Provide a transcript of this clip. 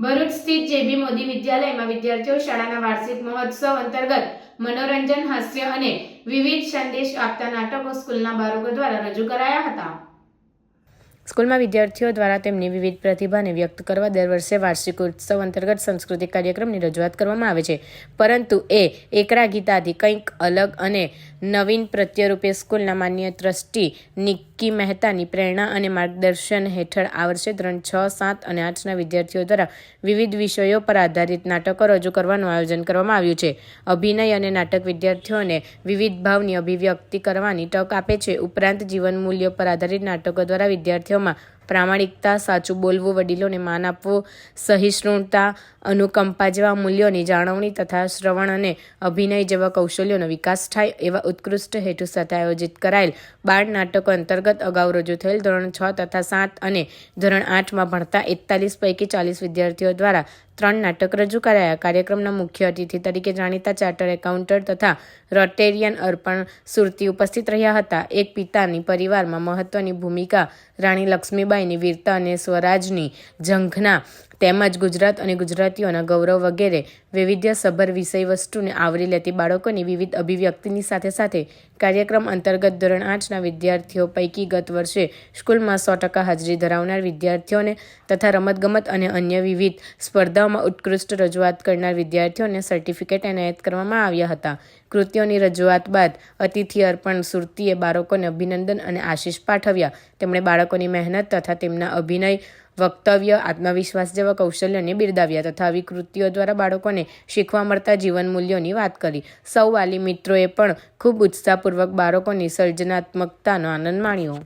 ભરૂચ સ્થિત જેબી મોદી વિદ્યાલયમાં વિદ્યાર્થીઓ શાળાના વાર્ષિક મહોત્સવ અંતર્ગત મનોરંજન, હાસ્ય અને વિવિધ સંદેશ આપતા નાટકો સ્કૂલના બાળકો દ્વારા રજૂ કરાયા હતા. સ્કૂલમાં વિદ્યાર્થીઓ દ્વારા તેમની વિવિધ પ્રતિભાને વ્યક્ત કરવા દર વર્ષે વાર્ષિક ઉત્સવ અંતર્ગત સાંસ્કૃતિક કાર્યક્રમની રજૂઆત કરવામાં આવે છે. પરંતુ એ એકરા ગીતાથી કંઈક અલગ અને નવીન પ્રત્યરૂપે સ્કૂલના માન્ય ટ્રસ્ટી નિક્કી મહેતાની પ્રેરણા અને માર્ગદર્શન હેઠળ આ વર્ષે ધોરણ છ, સાત અને આઠના વિદ્યાર્થીઓ દ્વારા વિવિધ વિષયો પર આધારિત નાટકો રજૂ કરવાનું આયોજન કરવામાં આવ્યું છે. અભિનય અને નાટક વિદ્યાર્થીઓને વિવિધ ભાવની અભિવ્યક્તિ કરવાની તક આપે છે. ઉપરાંત જીવન મૂલ્યો પર આધારિત નાટકો દ્વારા idioma. પ્રામાણિકતા, સાચું બોલવું, વડીલોને માન આપવું, સહિષ્ણુતા, અનુકંપા જેવા મૂલ્યોની જાળવણી તથા શ્રવણ અને અભિનય જેવા કૌશલ્યોનો વિકાસ થાય એવા ઉત્કૃષ્ટ હેતુ સાથે આયોજિત કરાયેલ બાળ નાટકો અંતર્ગત અગાઉ રજૂ થયેલ ધોરણ છ તથા સાત અને ધોરણ આઠમાં ભણતા એકતાલીસ પૈકી ચાલીસ વિદ્યાર્થીઓ દ્વારા ત્રણ નાટક રજૂ કરાયા. કાર્યક્રમના મુખ્ય અતિથિ તરીકે જાણીતા ચાર્ટર એકાઉન્ટન્ટ તથા રોટેરિયન અર્પણ સુરતી ઉપસ્થિત રહ્યા હતા. એક પિતાની પરિવારમાં મહત્વની ભૂમિકા રાણી લક્ષ્મીબાઈની વીરતા અને સ્વરાજની ઝંખના તેમજ ગુજરાત અને ગુજરાતીઓના ગૌરવ વગેરે વૈવિધ્યસભર વિષય વસ્તુને આવરી લેતી બાળકોની વિવિધ અભિવ્યક્તિની સાથે સાથે કાર્યક્રમ અંતર્ગત ધોરણ આઠના વિદ્યાર્થીઓ પૈકી ગત વર્ષે સ્કૂલમાં સો ટકા હાજરી ધરાવનાર વિદ્યાર્થીઓને તથા રમતગમત અને અન્ય વિવિધ સ્પર્ધાઓમાં ઉત્કૃષ્ટ રજૂઆત કરનાર વિદ્યાર્થીઓને સર્ટિફિકેટ એનાયત કરવામાં આવ્યા હતા. કૃત્યોની રજૂઆત બાદ અતિથિ અર્પણ સુરતીએ બાળકોને અભિનંદન અને આશીષ પાઠવ્યા. તેમણે બાળકોની મહેનત તથા તેમના અભિનય વક્તવ્ય, આત્મવિશ્વાસ જેવા કૌશલ્યને બિરદાવ્યા તથા આવી કૃતિઓ દ્વારા બાળકોને શીખવા મળતા જીવન મૂલ્યોની વાત કરી. સૌ વાલી મિત્રોએ પણ ખૂબ ઉત્સાહપૂર્વક બાળકોની સર્જનાત્મકતાનો આનંદ માણ્યો.